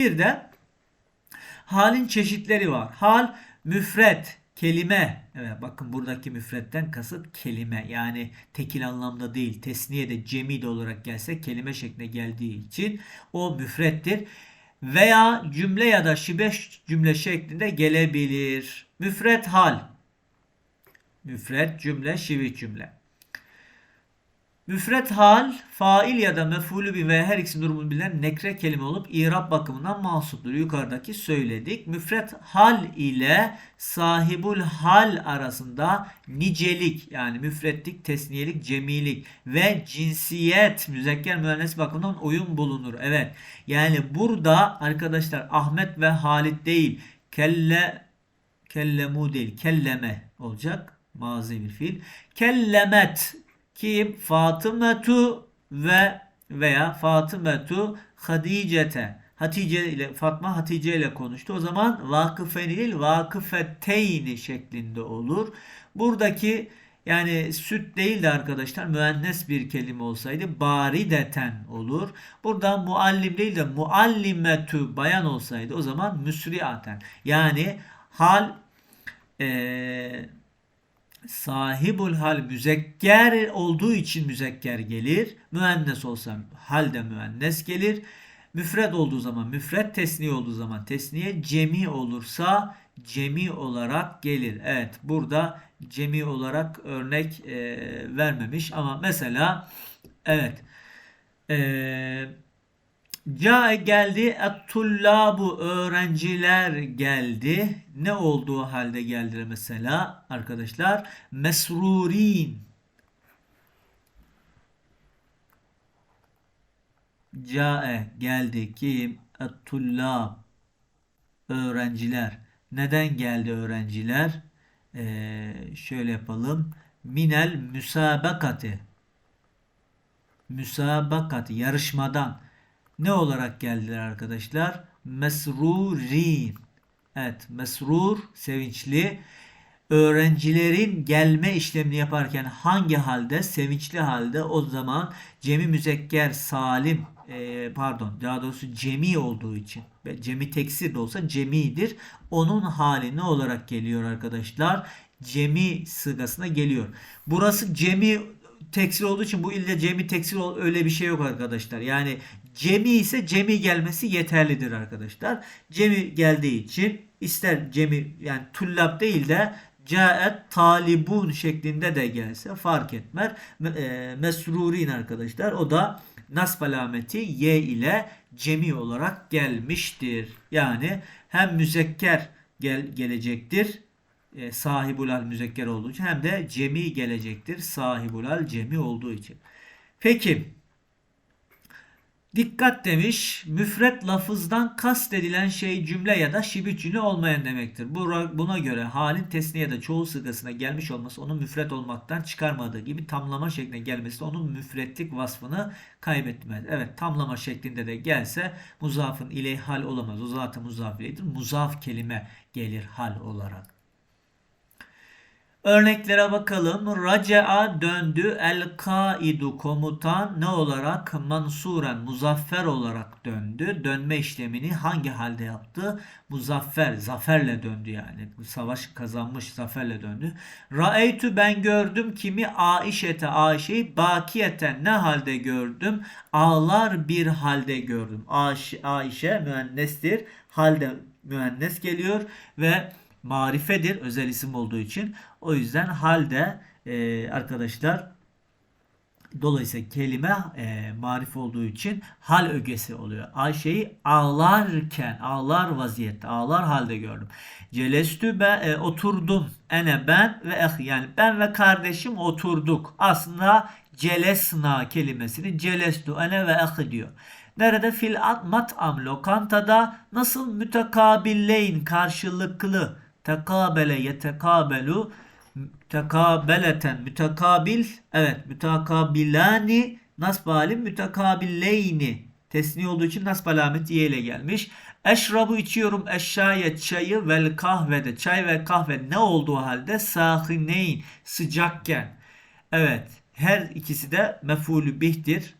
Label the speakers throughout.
Speaker 1: Bir de halin çeşitleri var. Hal müfret, kelime. Evet bakın buradaki müfretten kasıt kelime. Yani tekil anlamda değil. Tesniye de cemi de olarak gelse kelime şekline geldiği için o müfrettir. Veya cümle ya da şibeş cümle şeklinde gelebilir. Müfret hal. Müfret cümle, şivih cümle. Müfret hal, fail ya da mef'ulü bir ve her ikisi durumunu bilen nekre kelime olup irab bakımından mahsuptur. Yukarıdaki söyledik. Müfret hal ile sahibul hal arasında nicelik yani müfretlik, tesniyelik, cemilik ve cinsiyet müzekker müennes bakımından uyum bulunur. Evet. Yani burada arkadaşlar Ahmet ve Halit değil. Kelle kellemu değil. Kelleme olacak. Mazi bir fiil. Kellemet kim? Fatımetu ve veya Fatımetu Hadicete. Hatice ile Fatma Hatice ile konuştu. O zaman vakıfen değil vakıfeteyni şeklinde olur. Buradaki yani süt değil de arkadaşlar müennes bir kelime olsaydı barideten olur. Burada muallim değil de muallimetü bayan olsaydı o zaman müsriaten. Yani hal eee sahibul hal müzekker olduğu için müzekker gelir. Müennes olsa halde müennes gelir. Müfred olduğu zaman müfred, tesniye olduğu zaman tesniye, cemi olursa cemi olarak gelir. Evet burada cemi olarak örnek e, vermemiş ama mesela evet eee Ca geldi, et-tullabu öğrenciler geldi. Ne olduğu halde geldi mesela arkadaşlar? Mesrurin. Cae geldi kim? Et-tullab öğrenciler. Neden geldi öğrenciler? Ee, şöyle yapalım. Minel müsabakati. Müsabakati yarışmadan ne olarak geldiler arkadaşlar? Mesrurin. Evet, mesrur, sevinçli. Öğrencilerin gelme işlemini yaparken hangi halde? Sevinçli halde. O zaman cemi müzekker salim e, pardon daha doğrusu cemi olduğu için cemi teksir de olsa cemidir. Onun hali ne olarak geliyor arkadaşlar? Cemi sıgasına geliyor. Burası cemi teksir olduğu için bu ilde cemi teksir öyle bir şey yok arkadaşlar. Yani Cemi ise cemi gelmesi yeterlidir arkadaşlar. Cemi geldiği için ister cemi yani tullab değil de caet talibun şeklinde de gelse fark etmez. E, mesrurin arkadaşlar o da nasb alameti y ile cemi olarak gelmiştir. Yani hem müzekker gel, gelecektir e, sahibul al müzekker olduğu için hem de cemi gelecektir sahibul al cemi olduğu için. Peki Dikkat demiş. Müfret lafızdan kastedilen şey cümle ya da şibih cümle olmayan demektir. Buna göre halin tesniye da çoğul sıgasına gelmiş olması onun müfret olmaktan çıkarmadığı gibi tamlama şekline gelmesi de onun müfretlik vasfını kaybetmez. Evet tamlama şeklinde de gelse muzafın ile hal olamaz. O zaten muzaf ileydir. Muzaf kelime gelir hal olarak. Örneklere bakalım. Raca'a döndü. El kaidu komutan ne olarak? Mansuren muzaffer olarak döndü. Dönme işlemini hangi halde yaptı? Muzaffer, zaferle döndü yani. Savaş kazanmış, zaferle döndü. Ra'eytü ben gördüm kimi Aişete Ayşe'yi bakiyeten ne halde gördüm? Ağlar bir halde gördüm. Ayşe, Ayşe müennestir. Halde müennes geliyor ve marifedir özel isim olduğu için. O yüzden halde e, arkadaşlar dolayısıyla kelime e, marif olduğu için hal ögesi oluyor. Ayşe'yi ağlarken, ağlar vaziyette, ağlar halde gördüm. Celestü ben e, oturdum. Ene ben ve eh yani ben ve kardeşim oturduk. Aslında celesna kelimesini celestu ene ve eh diyor. Nerede fil mat'am lokantada nasıl mütekabilleyn karşılıklı tekabele yetekabelu tekabeleten mütekabil evet mütekabilani nasb halim mütekabilleyni tesni olduğu için nasb alameti y ile gelmiş. Eşrabu içiyorum eşşaye çayı vel kahvede çay ve kahve ne olduğu halde sahineyn sıcakken. Evet her ikisi de mefulü bihtir.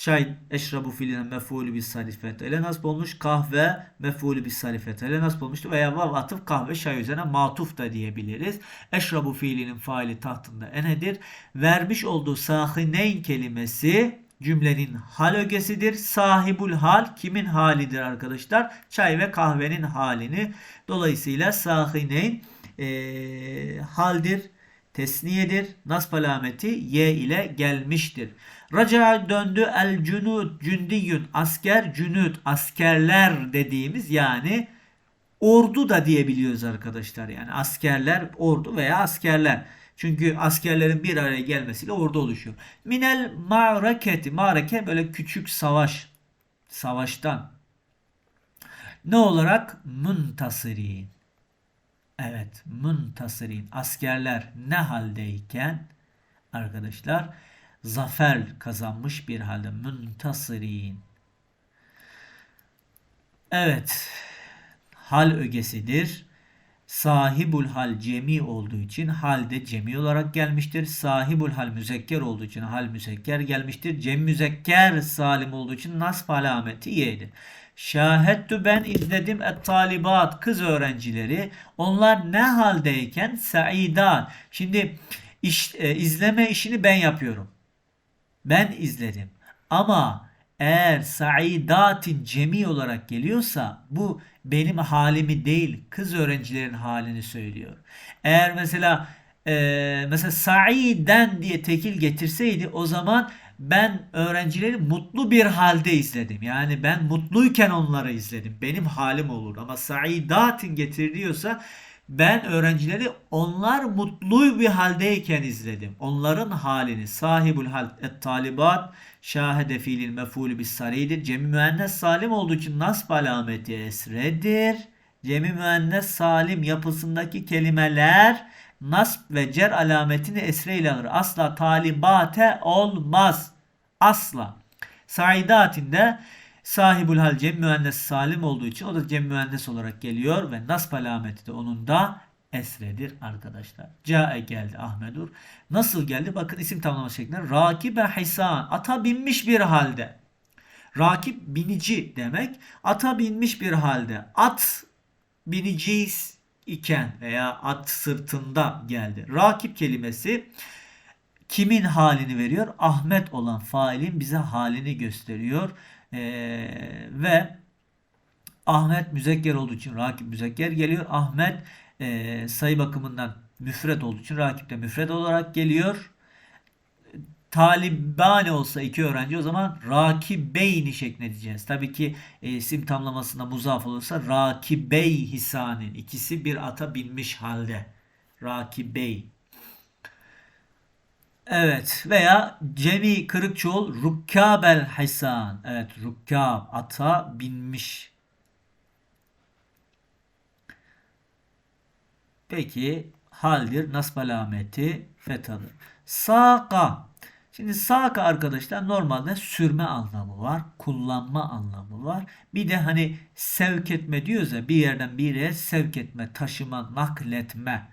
Speaker 1: Çay eşrabu fiiline mef'ulü bis sarifet ile nasip olmuş. Kahve mef'ulü bis sarifet ile nasip olmuştu. Veya vav atıf kahve çay üzerine matuf da diyebiliriz. Eşrabu fiilinin faili tahtında enedir. Vermiş olduğu sahineyn kelimesi cümlenin hal ögesidir. Sahibul hal kimin halidir arkadaşlar? Çay ve kahvenin halini. Dolayısıyla sahineyn e, haldir, tesniyedir. Nasb alameti y ile gelmiştir. Raca döndü el cünud cündiyün asker cünud askerler dediğimiz yani ordu da diyebiliyoruz arkadaşlar. Yani askerler ordu veya askerler. Çünkü askerlerin bir araya gelmesiyle ordu oluşuyor. Minel ma'raketi. Ma'rake böyle küçük savaş. Savaştan. Ne olarak? Muntasirin. Evet. Muntasirin. Askerler ne haldeyken arkadaşlar zafer kazanmış bir halde. Muntasirin. Evet. Hal ögesidir. Sahibul hal cemi olduğu için halde cemi olarak gelmiştir. Sahibul hal müzekker olduğu için hal müzekker gelmiştir. Cem müzekker salim olduğu için nasb alameti y'dir. Şahettü ben izledim et talibat kız öğrencileri. Onlar ne haldeyken saidat. Şimdi iş, e, izleme işini ben yapıyorum. Ben izledim. Ama eğer saidatin cemi olarak geliyorsa bu benim halimi değil kız öğrencilerin halini söylüyor. Eğer mesela e, mesela saiden diye tekil getirseydi o zaman ben öğrencileri mutlu bir halde izledim. Yani ben mutluyken onları izledim. Benim halim olur. Ama saidatin getiriliyorsa ben öğrencileri onlar mutlu bir haldeyken izledim. Onların halini sahibul hal et talibat şahede fiilin mefulü bis saridir. Cemi müennes salim olduğu için nasb alameti esredir. Cemi müennes salim yapısındaki kelimeler nasb ve cer alametini esre ile alır. Asla talibate olmaz. Asla. Saidatinde Sahibul hal cem müennes salim olduğu için o da cem müennes olarak geliyor ve nasb alameti de onun da esredir arkadaşlar. Cae geldi Ahmedur. Nasıl geldi? Bakın isim tamlama şeklinde. Rakibe hisan. Ata binmiş bir halde. Rakip binici demek. Ata binmiş bir halde. At biniciyiz iken veya at sırtında geldi. Rakip kelimesi kimin halini veriyor? Ahmet olan failin bize halini gösteriyor. Ee, ve Ahmet müzekker olduğu için rakip müzekker geliyor. Ahmet e, sayı bakımından müfret olduğu için rakip de müfret olarak geliyor. Talibane olsa iki öğrenci o zaman rakibeyni şeklinde diyeceğiz. Tabii ki e, isim tamlamasında muzaf olursa rakibey hisanin. ikisi bir ata binmiş halde. Rakibey. Evet veya cemi kırık çoğul rukkabel hisan. Evet rukkab ata binmiş. Peki haldir nasb alameti fethadır. Saka. Şimdi saka arkadaşlar normalde sürme anlamı var. Kullanma anlamı var. Bir de hani sevk etme diyoruz ya bir yerden bir yere sevk etme, taşıma, nakletme.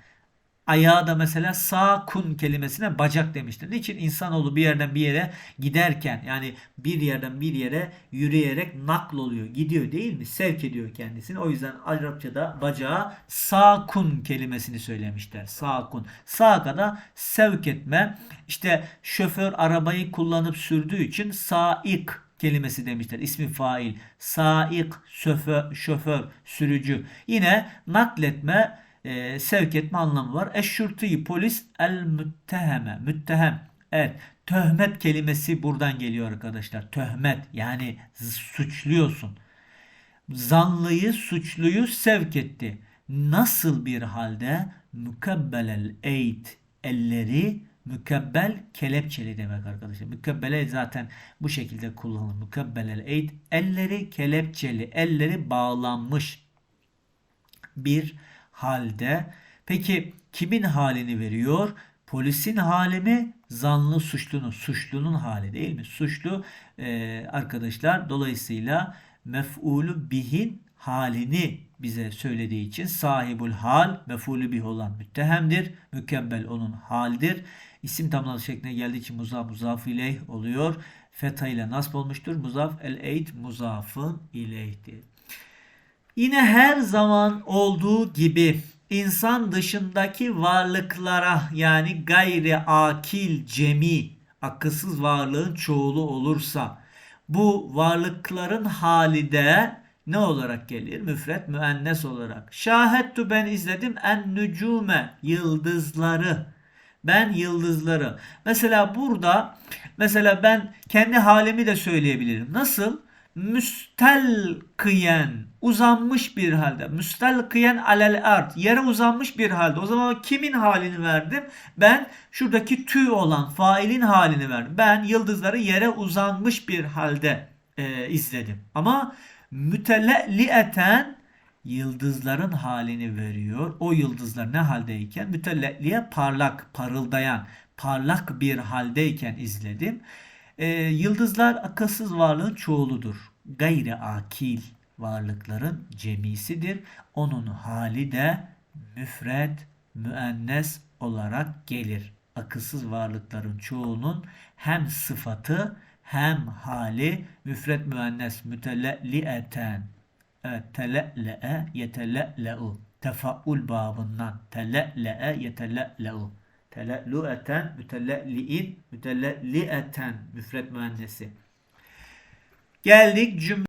Speaker 1: Ayağı da mesela sağ kun kelimesine bacak demiştir. Niçin? insanoğlu bir yerden bir yere giderken yani bir yerden bir yere yürüyerek nakl oluyor. Gidiyor değil mi? Sevk ediyor kendisini. O yüzden Arapçada bacağı sağ kun kelimesini söylemişler. Sağ kun. Sağa da sevk etme. İşte şoför arabayı kullanıp sürdüğü için saik kelimesi demişler. İsmi fail. Saik, şoför, şoför, sürücü. Yine nakletme e, sevk etme anlamı var. Eşşurti polis el mütteheme. Müttehem. Evet. Töhmet kelimesi buradan geliyor arkadaşlar. Töhmet yani suçluyorsun. Zanlıyı, suçluyu sevk etti. Nasıl bir halde? Mükebbelel eyd elleri mükebbel kelepçeli demek arkadaşlar. Mükebbele zaten bu şekilde kullanılır. Mükebbelel eyd elleri kelepçeli, elleri bağlanmış bir halde. Peki kimin halini veriyor? Polisin hali mi? Zanlı suçlunun. Suçlunun hali değil mi? Suçlu e, arkadaşlar dolayısıyla mef'ulü bihin halini bize söylediği için sahibul hal mef'ulü bih olan müttehemdir. Mükemmel onun haldir. İsim tamlaması şekline geldiği için muzaf muzaf ileyh oluyor. fetha ile nasb olmuştur. Muzaf el eyd muzafın ileyhtir. Yine her zaman olduğu gibi insan dışındaki varlıklara yani gayri akil cemi akılsız varlığın çoğulu olursa bu varlıkların hali de ne olarak gelir? Müfret müennes olarak. Şahettu ben izledim en nücume yıldızları. Ben yıldızları. Mesela burada mesela ben kendi halimi de söyleyebilirim. Nasıl? Müstelkiyen uzanmış bir halde. Müstelkiyen alel ard yere uzanmış bir halde. O zaman kimin halini verdim? Ben şuradaki tü olan failin halini verdim. Ben yıldızları yere uzanmış bir halde e, izledim. Ama mütelelliyeten yıldızların halini veriyor. O yıldızlar ne haldeyken mütelelliye parlak, parıldayan, parlak bir haldeyken izledim. Ee, yıldızlar akılsız varlığın çoğuludur. Gayri akil varlıkların cemisidir. Onun hali de müfred, müennes olarak gelir. Akılsız varlıkların çoğunun hem sıfatı hem hali müfred müennes mütelelliyeten Evet, tele'le'e yetelele'u. Tefaul babından. Tele'le'e yetelele'u. Tele'lu'eten mütelelli'in mütelelli'eten müfret müennesi. Geldik cümle